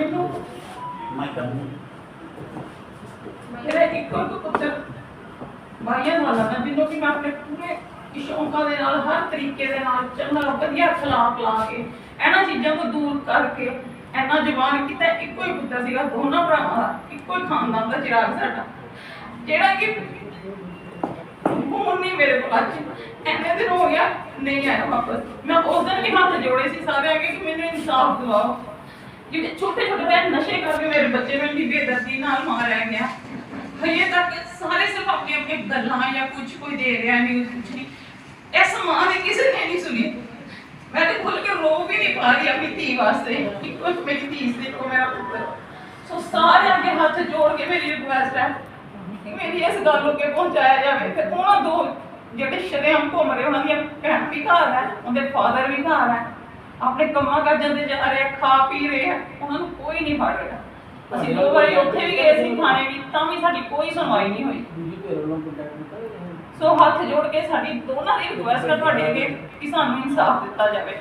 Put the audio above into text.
ਮੈਨੂੰ? ਮੈਂ ਕਰੂੰ। ਮੇਰਾ ਇੱਕੋ ਇੱਕ ਪੁੱਤਰ। ਬਾਈਆਂ ਸਾਲਾਂ ਦਾ ਜਿਹਨੂੰ ਕਿ ਮੈਂ ਆਪਣੇ ਪੂਰੇ ਸ਼ੌਂਕਾਂ ਦੇ ਨਾਲ ਹਰ ਤਰੀਕੇ ਦੇ ਨਾਲ ਚੰਗਾ ਵਧੀਆ ਖਿਲਾਫ ਲਾ ਕੇ ਇਹਨਾਂ ਚੀਜ਼ਾਂ ਤੋਂ ਦੂਰ ਕਰਕੇ ਇਹਨਾਂ ਜਵਾਨ ਕੀਤਾ ਇੱਕੋ ਹੀ ਪੁੱਤਰ ਸੀਗਾ ਦੋਨਾਂ ਭਰਾਵਾਂ ਦਾ ਇੱਕੋ ਹੀ ਖਾਨਦਾਨ ਦਾ ਚਿਰਾਗ ਸਾਡਾ। ਜਿਹੜਾ ਕਿ ਹੁਣ ਨਹੀਂ ਮੇਰੇ ਕੋਲ ਅੱਜ। ਐਨੇ ਦਿਨ ਹੋ ਗਿਆ ਨਹੀਂ ਆਇਆ ਵਾਪਸ। ਮੈਂ ਉਸ ਦਿਨ ਵੀ ਹੱਥ ਜੋੜੇ ਸੀ ਸਾਰੇ ਅੱਗੇ ਕਿ ਮੈਨੂੰ ਇਨਸਾਫ ਦਿਵਾਓ। ਜਿਹੜੇ ਛੋਟੇ ਛੋਟੇ ਬੈਠ ਨਸ਼ੇ ਕਰਕੇ ਮੇਰੇ ਬੱਚੇ ਨੂੰ ਇੰਨੀ ਬੇਦਰਦੀ ਨਾਲ ਮਾਰਿਆ ਗਿਆ ਹਜੇ ਤੱਕ ਸਾਰੇ ਸਿਰਫ ਆਪਣੀ ਆਪਣੀ ਗੱਲਾਂ ਜਾਂ ਕੁਝ ਕੋਈ ਦੇ ਰਿਹਾ ਨਹੀਂ ਕੁਝ ਨਹੀਂ। ਇਸ ਮਾਂ ਨੇ ਕਿਸੇ ਨੇ ਨਹੀਂ ਸੁਣੀ ਮੈਂ ਤੇ ਖੁੱਲ ਕੇ ਰੋ ਵੀ ਨਹੀਂ ਪਾ ਰਹੀ ਆਪਣੀ ਧੀ ਵਾਸਤੇ। ਇੱਕੋ ਮੇਰੀ ਧੀ ਸੀ ਇੱਕੋ ਮੇਰਾ ਪੁੱਤਰ ਸੋ ਸਾਰੇ ਅੱਗੇ ਹੱਥ ਜੋੜ ਕੇ ਮੇਰੀ ਰਿਕੁਐਸਟ ਹੈ ਮੇਰੀ ਇਸ ਗੱਲ ਨੂੰ ਅੱਗੇ ਪਹੁੰਚਾਇਆ ਜਾਵੇ ਤੇ ਉਹਨਾਂ ਦੋ ਜਿਹੜੇ ਸ਼ਰੇਆਮ ਘੁੰਮ ਰਹੇ, ਉਹਨਾਂ ਦੀਆਂ ਭੈਣ ਵੀ ਘਰ ਹੈ, ਉਹਦੇ ਫਾਦਰ ਵੀ ਘਰ ਹੈ। ਆਪਣੇ ਕੰਮਾਂ ਕਾਜਾਂ ਤੇ ਜਾ ਰਹੇ ਆ, ਖਾ ਪੀ ਰਹੇ ਆ ਉਹਨਾਂ ਨੂੰ ਕੋਈ ਨਹੀਂ ਫੜ ਰਿਹਾ। ਅਸੀਂ ਦੋ ਵਾਰੀ ਉੱਥੇ ਵੀ ਗਏ ਸੀ ਥਾਣੇ ਵੀ ਤਾਂ ਵੀ ਸਾਡੀ ਕੋਈ ਸੁਣਵਾਈ ਨਹੀਂ ਹੋਈ। ਸੋ ਹੱਥ ਜੋੜ ਕੇ ਸਾਡੀ ਦੋਨਾਂ ਦੀ ਰਿਕੁਐਸਟ ਹੈ ਤੁਹਾਡੇ ਅੱਗੇ ਕਿ ਸਾਨੂੰ ਇਨਸਾਫ ਦਿੱਤਾ ਜਾਵੇ।